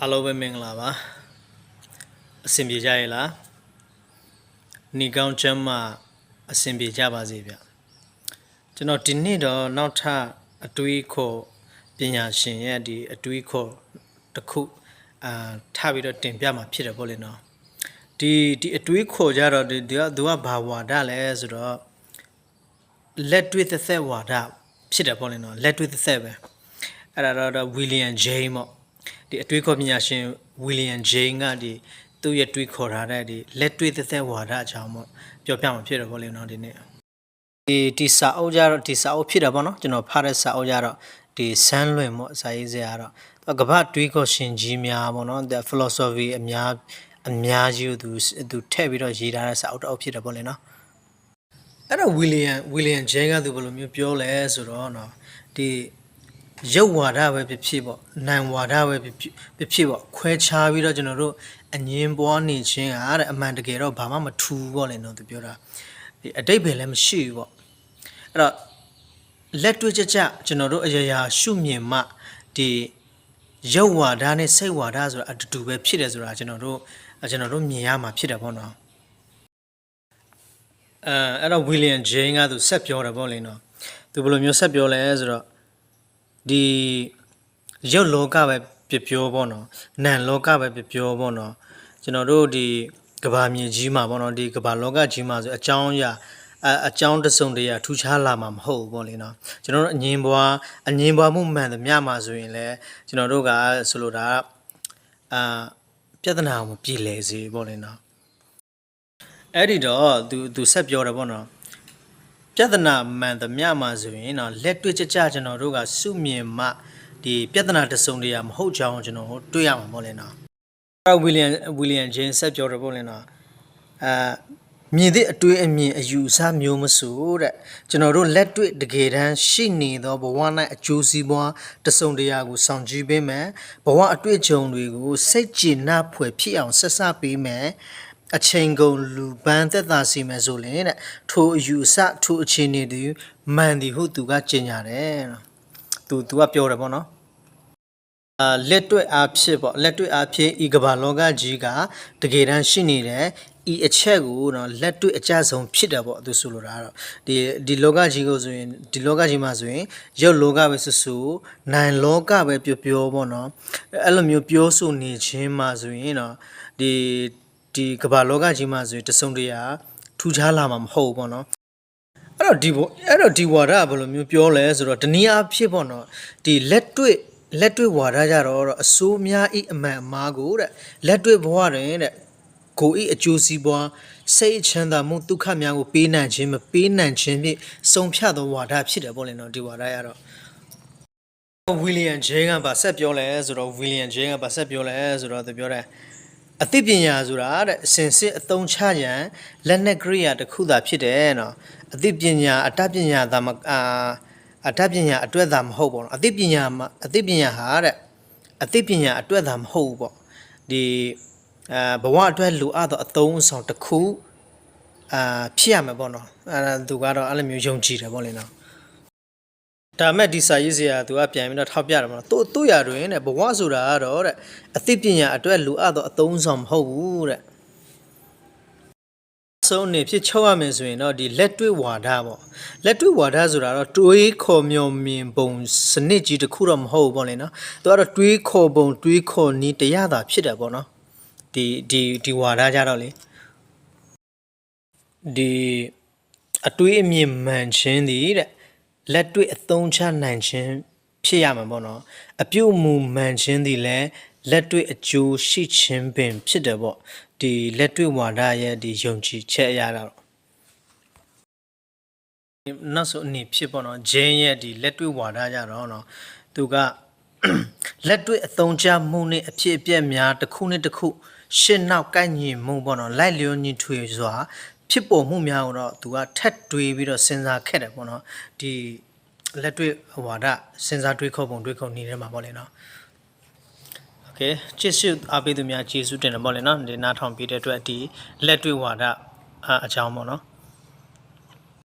အားလုံးပဲမင်္ဂလာပါအဆင်ပြေကြရဲ့လားနေကောင်းချမ်းမှအဆင်ပြေကြပါစေဗျကျွန်တော်ဒီနေ့တော့နောက်ထပ်အတွေးခေါ်ပညာရှင်ရဲ့ဒီအတွေးခေါ်တစ်ခုအာထားပြီးတော့တင်ပြမှာဖြစ်တယ်ပေါ့လေနော်ဒီဒီအတွေးခေါ်ကြတော့ဒီသူကသူကဘာဝါဒလဲဆိုတော့လက်တွေ့သက်သက်ဝါဒဖြစ်တယ်ပေါ့လေနော်လက်တွေ့သက်သက်ပဲအဲ့ဒါတော့ဝီလီယံဂျိမ်းပေါ့ ဒီအတွေးခေါ်ပညာရှင်ဝီလီယံဂျိန်းကဒီသူ့ရဲ့တွေးခေါ်ထားတဲ့ဒီလက်တွေ့သက်သက်ဝါဒအကြောင်းပေါ့ပြောပြမှာဖြစ်တယ်ပေါ့လေနော်ဒီနေ့ဒီဒီစာအုပ်ကြတော့ဒီစာအုပ်ဖြစ်တာပေါ့နော်ကျွန်တော်ဖတ်တဲ့စာအုပ်ကြတော့ဒီဆန်းလွင်ပေါ့စာရေးစရာတော့သူကကမ္ဘာတွေးခေါ်ရှင်ကြီးများပေါ့နော် the philosophy အများအများကြီးကိုသူသူထည့်ပြီးတော့ရေးထားတဲ့စာအုပ်တစ်အုပ်ဖြစ်တယ်ပေါ့လေနော်အဲ့တော့ဝီလီယံဝီလီယံဂျိန်းကသူဘယ်လိုမျိုးပြောလဲဆိုတော့နော်ဒီ ရုပ်ဝါဒပဲဖြစ်ဖြစ်ပေါ့နာမ်ဝါဒပဲဖြစ်ဖြစ်ဖြစ်ဖြစ်ပေါ့ခွဲခြားပြီးတော့ကျွန်တော်တို့အငင်းပွားနေခြင်းဟာတဲ့အမှန်တကယ်တော့ဘာမှမထူးပေါ့လေနော်သူပြောတာဒီအတိတ်ပဲလည်းမရှိဘူးပေါ့အဲ့တော့လက်တွေ့ကြကြကျွန်တော်တို့အရာရာရှုမြင်မှဒီရုပ်ဝါဒနဲ့စိတ်ဝါဒဆိုတာအတူတူပဲဖြစ်တယ်ဆိုတာကျွန်တော်တို့ကျွန်တော်တို့မြင်ရမှာဖြစ်တယ်ပေါ့နော်အဲအဲ့တော့ဝီလီယံဂျိန်းကသူဆက်ပြောတယ်ပေါ့လေနော်သူဘယ်လိုမျိုးဆက်ပြောလဲဆိုတော့ ဒီရုပ်လောကပဲပြပြောပေါ့နော်နံလောကပဲပြပြောပေါ့နော်ကျွန်တော်တို့ဒီကဘာမြေကြီးမှာပေါ့နော်ဒီကဘာလောကကြီးမှာဆိုအကြောင်းအရာအအကြောင်းတစုံတရာထူးခြားလာမှာမဟုတ်ဘူးပေါ့လေနော်ကျွန်တော်တို့အငင်းဘွားအငင်းဘွားမှုမှန်သမျှမှာဆိုရင်လည်းကျွန်တော်တို့ကဆိုလိုတာကအာပြဿနာကိုမပြည်လဲစေပေါ့လေနော်အဲ့ဒီတော့သူသူဆက်ပြောတယ်ပေါ့နော် ပြဿနာမှန်သမျှမှာဆိုရင်တော့လက်တွေ့ကြကြကျွန်တော်တို့ကစုမြင်မှဒီပြဿနာတစုံတရာမဟုတ်ကြောင်းကျွန်တော်တို့တွေ့ရမှာပေါ့လေနော်အဲ့ဝီလီယံဝီလီယံဂျင်းဆက်ပြောတယ်ပေါ့လေနော်အာမြင်တဲ့အတွေ့အမြင်အယူအဆမျိုးမဆိုတဲ့ကျွန်တော်တို့လက်တွေ့တကယ်တမ်းရှိနေသောဘဝ၌အကျိုးစီးပွားတစုံတရာကိုဆောင်ကြည့်ပေးမယ်ဘဝအတွေ့အကြုံတွေကိုစိတ်ကြည်နပ်ဖွယ်ဖြစ်အောင်ဆက်စပ်ပေးမယ် အချိန်ကုန်လူပန်းသက်သာစီမယ်ဆိုရင်တဲ့ထိုအယူအဆထိုအခြေအနေတွေမှန်သည်ဟုသူကကြင်ညာတယ်နော်သူသူကပြောတယ်ပေါ့နော်အာလက်တွေ့အားဖြင့်ပေါ့လက်တွေ့အားဖြင့်ဤကမ္ဘာလောကကြီးကတကယ်တမ်းရှိနေတယ်ဤအချက်ကိုတော့လက်တွေ့အကြဆုံးဖြစ်တယ်ပေါ့သူဆိုလိုတာကတော့ဒီဒီလောကကြီးကိုဆိုရင်ဒီလောကကြီးမှာဆိုရင်ရုပ်လောကပဲဆူဆူနိုင်လောကပဲပြောပြောပေါ့နော်အဲ့လိုမျိုးပြောဆိုနေခြင်းမှာဆိုရင်တော့ဒီ ဒီကမ္ဘာလောကကြီးမှာဆိုရင်တစုံတရာထူးခြားလာမှာမဟုတ်ဘူးပေါ့နော်အဲ့တော့ဒီဘောအဲ့တော့ဒီဝါဒကဘယ်လိုမျိုးပြောလဲဆိုတော့တနည်းအားဖြင့်ပေါ့နော်ဒီလက်တွေ့လက်တွေ့ဝါဒကြတော့အစိုးများဤအမှန်အမှားကိုတဲ့လက်တွေ့ဘဝတွင်တဲ့ကိုဤအကျိုးစီးပွားစိတ်ချမ်းသာမှုဒုက္ခများကိုပေးနိုင်ခြင်းမပေးနိုင်ခြင်းဖြင့်စုံဖြတ်သောဝါဒဖြစ်တယ်ပေါ့လေနော်ဒီဝါဒရတော့ဝီလီယံဂျေးကဗာဆက်ပြောလဲဆိုတော့ဝီလီယံဂျေးကဗာဆက်ပြောလဲဆိုတော့သူပြောတယ် အသိပညာဆိုတာတဲ့အစင်စစ်အသုံးချရန်လက်နက်ကရိယာတစ်ခုသာဖြစ်တယ်နော်အသိပညာအတတ်ပညာသာမအာအတတ်ပညာအတွက်သာမဟုတ်ပေါ့နော်အသိပညာမှာအသိပညာဟာတဲ့အသိပညာအတွက်သာမဟုတ်ဘူးပေါ့ဒီအာဘဝအတွက်လိုအပ်သောအသုံးအဆောင်တစ်ခုအာဖြစ်ရမယ်ပေါ့နော်အဲဒါသူကတော့အဲ့လိုမျိုးယုံကြည်တယ်ပေါ့လေနော် ဒါမဲ့ဒီစာရေးစရာသူကပြန်ပြီးတော့ထောက်ပြတယ်မလားသူသူ့ရတွင်တဲ့ဘဝဆိုတာကတော့တဲ့အသိပညာအတွက်လိုအပ်သောအသုံးဆောင်မဟုတ်ဘူးတဲ့ဆုံးနေဖြစ်ချုပ်ရမယ်ဆိုရင်တော့ဒီလက်တွေ့ဝါဒပေါ့လက်တွေ့ဝါဒဆိုတာတော့တွေးခေါ်မျောမြင်ပုံစနစ်ကြီးတစ်ခုတော့မဟုတ်ဘူးပေါ့လေနော်သူကတော့တွေးခေါ်ပုံတွေးခေါ်နည်းတရားသာဖြစ်တယ်ပေါ့နော်ဒီဒီဒီဝါဒကြတော့လေဒီအတွေးအမြင်မှန်ခြင်းသည်တဲ့ လက်တွေ့အသုံးချနိုင်ခြင်းဖြစ်ရမှာပေါ့နော်အပြုတ်မူမှန်ခြင်းဒီလည်းလက်တွေ့အကျိုးရှိခြင်းပင် ဖြစ်တယ်ပေါ့ဒီလက်တွေ့ဝါဒရဲ့ဒီယုံကြည်ချက်အရတော့နောက်ဆိုအနေဖြစ်ပေါ့နော်ဂျင်းရဲ့ဒီလက်တွေ့ဝါဒကြတော့နော်သူကလက်တွေ့အသုံးချမှုနဲ့အဖြစ်အပျက်များတစ်ခုနဲ့တစ်ခုရှင်းနောက်ကိုက်ညီမှုပေါ့နော်လိုက်လျောညီထွေစွာ ဖြစ်ပေါ်မှုများကိုတော့သူကထက်တွေးပြီးတော့စဉ်းစားခဲ့တယ်ပေါ့နော်ဒီလက်တွေ့ဝါဒစဉ်းစားတွေးခေါ်ပုံတွေးခေါ်နေတယ်မှာပေါ့လေနော်โอเคချစ်စုအားပေးသူများကျေးဇူးတင်တယ်ပေါ့လေနော်ဒီနားထောင်ပေးတဲ့အတွက်ဒီလက်တွေ့ဝါဒအအကြောင်းပေါ့နော်